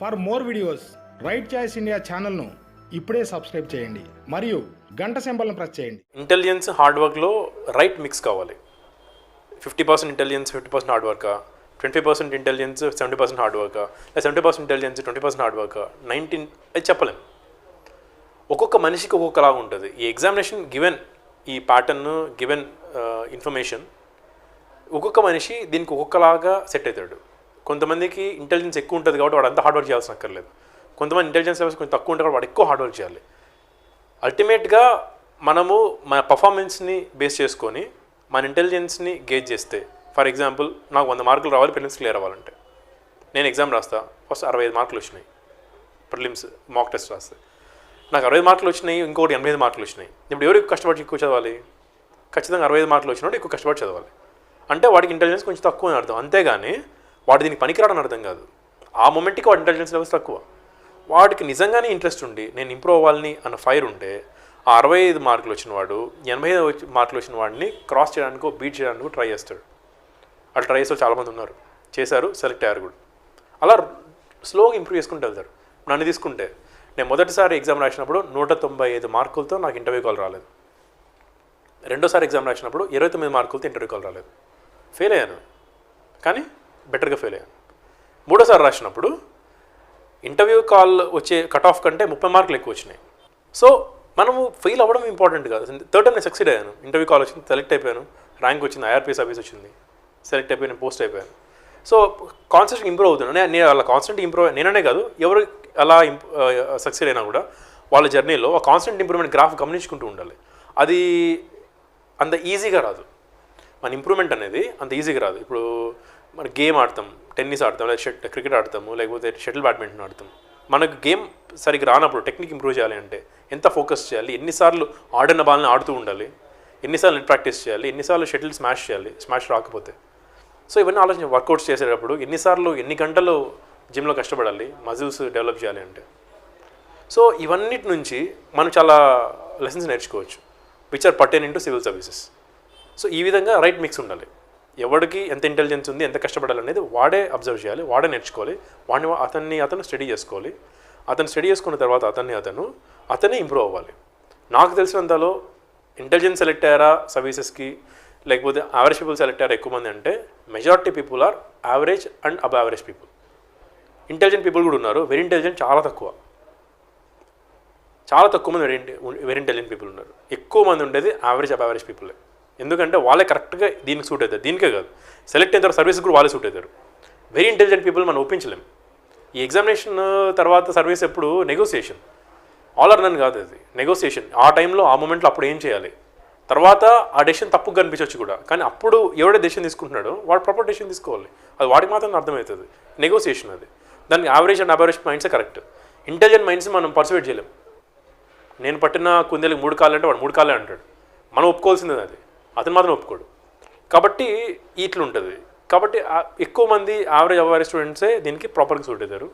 For more videos right choice India ఛానల్ను ఇప్పుడే subscribe చేయండి. మరియు గంట సింబల్ని ప్రెస్ చేయండి. ఇంటెలిజెన్స్ హార్డ్ వర్క్లో రైట్ మిక్స్ కావాలి. Fifty percent intelligence fifty percent hard work? Twenty percent intelligence seventy percent hard work? లేదా seventy percent intelligence twenty percent hard work? Nineteen అది చెప్పలేం. ఒక్కొక్క మనిషికి ఒక్కొక్కలాగా ఉంటుంది. ఈ ఎగ్జామినేషన్ గివెన్ ఈ ప్యాటర్న్ గివెన్ ఇన్ఫర్మేషన్ ఒక్కొక్క మనిషి దీనికి ఒక్కొక్కలాగా సెట్ అవుతాడు. కొంతమందికి ఇంటెలిజెన్స్ ఎక్కువ ఉంటుంది కాబట్టి వాడు అంత హార్డ్ వర్క్ చేయాల్సిన అక్కర్లేదు. కొంతమంది ఇంటెలిజెన్స్ లెవెల్స్ కొంచెం తక్కువ ఉంటే వాడు ఎక్కువ హార్డ్ వర్క్ చేయాలి అల్టిమేట్గా మనము మన పర్ఫార్మెన్స్ని బేస్ చేసుకొని మన ఇంటెలిజెన్స్ని గేజ్ చేస్తే ఫర్ ఎగ్జాంపుల్ నాకు వంద మార్కులు రావాలి ప్రిలిమ్స్ క్లియర్ అవ్వాలంటే. నేను ఎగ్జామ్ రాస్తా ఫస్ట్ అరవై ఐదు మార్కులు వచ్చినాయి. ప్రిలిమ్స్ మాక్ టెస్ట్ రాస్తే. నాకు అరవై మార్కులు వచ్చినాయి ఇంకోటి ఎనభై ఐదు మార్కులు వచ్చినాయి. ఇప్పుడు ఎవరు ఎక్కువ కష్టపడి ఎక్కువ చదవాలి? ఖచ్చితంగా అరవై ఐదు మార్కులు వచ్చినప్పుడు ఎక్కువ కష్టపడి చదవాలి. అంటే వాడికి ఇంటెలిజెన్స్ కొంచెం తక్కువ అని అర్థం. అంతేగాని వాడు దీనికి పనికిరాడని అర్థం కాదు. ఆ మూమెంట్కి వాడి ఇంటెలిజెన్స్ లెవెల్స్ తక్కువ. వాడికి నిజంగానే ఇంట్రెస్ట్ ఉండి నేను ఇంప్రూవ్ అవ్వాలని అన్న ఫైర్ ఉంటే ఆ అరవై ఐదు మార్కులు వచ్చిన వాడు ఎనభై ఐదు వచ్చి- మార్కులు వచ్చిన వాడిని క్రాస్ చేయడానికో బీట్ చేయడానికో ట్రై చేస్తాడు. అలా ట్రై చేసే చాలామంది ఉన్నారు. చేశారు సెలెక్ట్ అయ్యారు కూడా. అలా స్లోగా ఇంప్రూవ్ చేసుకుంటూ వెళ్తారు. నన్ను తీసుకుంటే నేను మొదటిసారి ఎగ్జామ్ రాసినప్పుడు నూట తొంభై ఐదు మార్కులతో నాకు ఇంటర్వ్యూ కాల్ రాలేదు. రెండోసారి ఎగ్జామ్ రాసినప్పుడు ఇరవై తొమ్మిది మార్కులతో ఇంటర్వ్యూ కాల్ రాలేదు. ఫెయిల్ అయ్యాను. కానీ బెటర్గా ఫెయిల్ అయ్యాను. మూడోసారి రాసినప్పుడు ఇంటర్వ్యూ కాల్ వచ్చే కట్ ఆఫ్ కంటే ముప్పై మార్కులు ఎక్కువ వచ్చినాయి. సో మనము ఫెయిల్ అవ్వడం ఇంపార్టెంట్ కాదు. థర్డ్ టైం నేను సక్సీడ్ అయ్యాను. ఇంటర్వ్యూ కాల్ వచ్చింది సెలెక్ట్ అయిపోయాను. ర్యాంక్ వచ్చింది ఐఆర్పీఎస్ సర్వీస్ వచ్చింది. సెలెక్ట్ అయిపోయాను పోస్ట్ అయిపోయాను. సో కాన్సెప్ట్ ఇంప్రూవ్ అవుతున్నాను. నేను- నేను అలా కాన్స్టెంట్ ఇంప్రూవ్ నేననే కాదు ఎవరు అలా సక్సీడ్ అయినా కూడా వాళ్ళ జర్నీలో ఆ కాన్స్టెంట్ ఇంప్రూవ్మెంట్ గ్రాఫ్ గమనించుకుంటూ ఉండాలి. అది అంత ఈజీగా రాదు. మన ఇంప్రూవ్మెంట్ అనేది అంత ఈజీగా రాదు. ఇప్పుడు మన గేమ్ ఆడతాం. టెన్నిస్ ఆడతాం లేదా షట్ క్రికెట్ ఆడతాము లేకపోతే షటిల్ బ్యాడ్మింటన్ ఆడతాం. మనకు గేమ్ సరిగ్గా రానప్పుడు టెక్నిక్ ఇంప్రూవ్ చేయాలి అంటే ఎంత ఫోకస్ చేయాలి ఎన్నిసార్లు ఆడిన బాల్ని ఆడుతూ ఉండాలి ఎన్నిసార్లు నెట్ ప్రాక్టీస్ చేయాలి ఎన్నిసార్లు షటిల్ స్మాష్ చేయాలి స్మాష్ రాకపోతే. సో ఇవన్నీ ఆలోచన వర్కౌట్స్ చేసేటప్పుడు ఎన్నిసార్లు ఎన్ని గంటలు జిమ్లో కష్టపడాలి మజిల్స్ డెవలప్ చేయాలి అంటే. సో ఇవన్నిటి నుంచి మనం చాలా లెసన్స్ నేర్చుకోవచ్చు which are pertain into civil services so ఈ విధంగా రైట్ మిక్స్ ఉండాలి. ఎవరికి ఎంత ఇంటెలిజెన్స్ ఉంది ఎంత కష్టపడాలి అనేది వాడే అబ్జర్వ్ చేయాలి వాడే నేర్చుకోవాలి. వాడిని అతన్ని అతను స్టడీ చేసుకోవాలి. అతను స్టడీ చేసుకున్న తర్వాత అతన్ని అతను అతనే ఇంప్రూవ్ అవ్వాలి. నాకు తెలిసినంతలో ఇంటెలిజెన్స్ సెలెక్ట్ అయ్యారా సర్వీసెస్కి లేకపోతే యావరేజ్ పీపుల్ సెలెక్ట్ అయ్యారా ఎక్కువ మంది అంటే majority people are average and above average people intelligent people కూడా ఉన్నారు వెరీ ఇంటెలిజెంట్ చాలా తక్కువ. చాలా తక్కువ మంది వెరీ వెరీ ఇంటెలిజెంట్ పీపుల్ ఉన్నారు. ఎక్కువ మంది ఉండేది యావరేజ్ అబ్ యావరేజ్ పీపులే ఎందుకంటే వాళ్ళే కరెక్ట్గా దీనికి సూట్ అవుతారు. దీనికే కాదు. సెలెక్ట్ అయిన తర్వాత సర్వీస్ కూడా వాళ్ళే సూట్ అవుతారు. వెరీ ఇంటెలిజెంట్ పీపుల్ మనం ఒప్పించలేము ఈ ఎగ్జామినేషన్ తర్వాత సర్వీస్ ఎప్పుడు? నెగోసియేషన్ ఆల్ ఆర్ నన్ కాదు అది. నెగోసియేషన్ ఆ టైంలో ఆ మూమెంట్లో అప్పుడు ఏం చేయాలి? తర్వాత ఆ డెసిషన్ తప్పు కనిపించవచ్చు కూడా. కానీ అప్పుడు ఎవడే డెసిషన్ తీసుకుంటున్నాడో వాడు ప్రాపర్ డెసిషన్ తీసుకోవాలి. అది వాడికి మాత్రం అర్థమవుతుంది. నెగోసియేషన్ అది. దానికి యావరేజ్ అండ్ అబరేజ్ మైండ్సే కరెక్ట్ ఇంటెలిజెంట్ మైండ్స్ మనం పర్సువేట్ చేయలేం. నేను పట్టిన కుందేలకు మూడు కాళ్ళు అంటే వాడు మూడు కాళ్ళే అంటాడు. మనం ఒప్పుకోవాల్సిందే అది. అతను మాత్రం ఒప్పుకోడు. కాబట్టి ఇట్లుంటుంది. కాబట్టి ఎక్కువ మంది యావరేజ్ అవేరేజ్ స్టూడెంట్సే దీనికి ప్రాపర్గా సూట్ అవుతారు.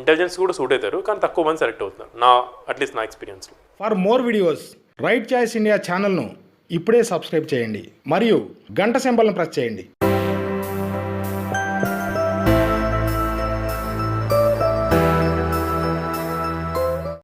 ఇంటెలిజెన్స్ కూడా సూట్ అవుతారు. కానీ తక్కువ మంది సెలెక్ట్ అవుతున్నారు. నా అట్లీస్ట్ నా ఎక్స్పీరియన్స్లో for more videos right choice India ఛానల్ను ఇప్పుడే సబ్స్క్రైబ్ చేయండి. మరియు గంట సింబల్ను ప్రెస్ చేయండి.